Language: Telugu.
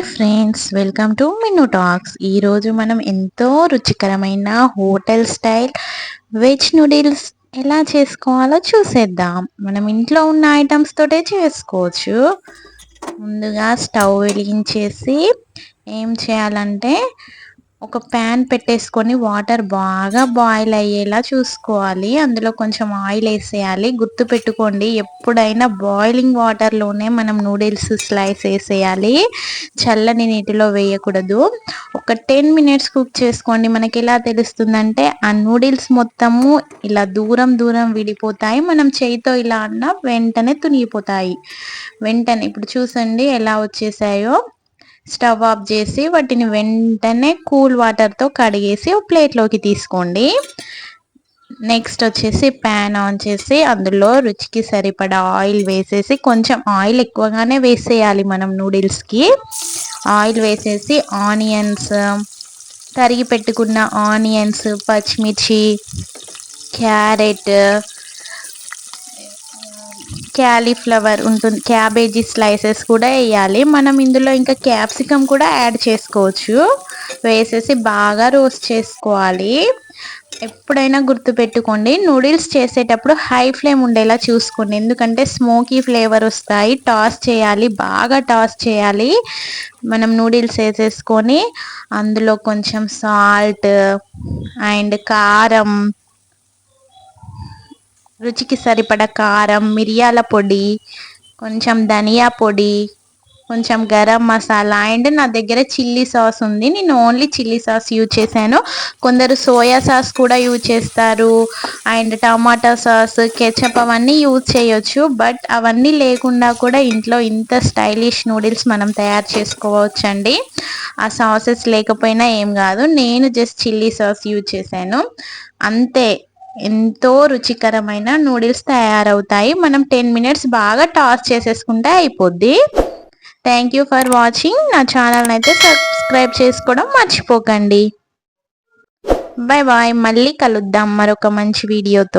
Hi friends welcome to Minnu talks ఈరోజు మనం ఎంతో రుచికరమైన హోటల్ స్టైల్ వెజ్ నూడిల్స్ ఎలా చేసుకోవాలో చూసేద్దాం. మనం ఇంట్లో ఉన్న ఐటమ్స్ తోటే చేసుకోవచ్చు. ముందుగా స్టవ్ వెలిగించేసి ఏం చేయాలంటే ఒక ప్యాన్ పెట్టేసుకొని వాటర్ బాగా బాయిల్ అయ్యేలా చూసుకోవాలి. అందులో కొంచెం ఆయిల్ వేసేయాలి. గుర్తు పెట్టుకోండి ఎప్పుడైనా బాయిలింగ్ వాటర్లోనే మనం నూడిల్స్ స్లైస్ వేసేయాలి. చల్లని నీటిలో వేయకూడదు. ఒక టెన్ మినిట్స్ కుక్ చేసుకోండి. మనకి ఎలా తెలుస్తుందంటే ఆ నూడిల్స్ మొత్తము ఇలా దూరం దూరం విడిపోతాయి. మనం చేయితో ఇలా అన్న వెంటనే తునిగిపోతాయి. వెంటనే ఇప్పుడు చూసండి ఎలా వచ్చేసాయో. స్టవ్ ఆఫ్ చేసి వాటిని వెంటనే కూల్ వాటర్తో కడిగేసి ఒక ప్లేట్లోకి తీసుకోండి. నెక్స్ట్ వచ్చేసి ప్యాన్ ఆన్ చేసి అందులో రుచికి సరిపడా ఆయిల్ వేసేసి కొంచెం ఆయిల్ ఎక్కువగానే వేసేయాలి మనం నూడిల్స్కి ఆయిల్ వేసేసి ఆనియన్స్ తరిగి పెట్టుకున్న ఆనియన్స్ పచ్చిమిర్చి క్యారెట్ క్యాలీఫ్లవర్ ఉంటుంది క్యాబేజీ స్లైసెస్ కూడా వేయాలి. మనం ఇందులో ఇంకా క్యాప్సికమ్ కూడా యాడ్ చేసుకోవచ్చు. వేసేసి బాగా రోస్ట్ చేసుకోవాలి. ఎప్పుడైనా గుర్తుపెట్టుకోండి నూడిల్స్ చేసేటప్పుడు హై ఫ్లేమ్ ఉండేలా చూసుకోండి. ఎందుకంటే స్మోకీ ఫ్లేవర్ వస్తాయి టాస్ చేయాలి బాగా టాస్ చేయాలి. మనం నూడిల్స్ వేసేసుకొని అందులో కొంచెం సాల్ట్ అండ్ కారం రుచికి సరిపడ కారం మిరియాల పొడి కొంచెం ధనియా పొడి కొంచెం గరం మసాలా అండ్ నా దగ్గర చిల్లీ సాస్ ఉంది. నేను ఓన్లీ చిల్లీ సాస్ యూజ్ చేశాను. కొందరు సోయా సాస్ కూడా యూజ్ చేస్తారు. అండ్ టమాటా సాస్ కెచప్ అవన్నీ యూజ్ చేయొచ్చు. బట్ అవన్నీ లేకుండా కూడా ఇంట్లో ఇంత స్టైలిష్ నూడిల్స్ మనం తయారు చేసుకోవచ్చండి. ఆ సాసెస్ లేకపోయినా ఏం కాదు. నేను జస్ట్ చిల్లీ సాస్ యూజ్ చేశాను. అంతే. ఎంతో రుచికరమైన నూడిల్స్ తయారవుతాయి. మనం టెన్ మినిట్స్ బాగా టాస్ చేసేసుకుంటే అయిపోద్ది. థ్యాంక్ యూ ఫర్ వాచింగ్ నా ఛానల్ని అయితే సబ్స్క్రైబ్ చేసుకోవడం మర్చిపోకండి. బాయ్ బాయ్ మళ్ళీ కలుద్దాం మరొక మంచి వీడియోతో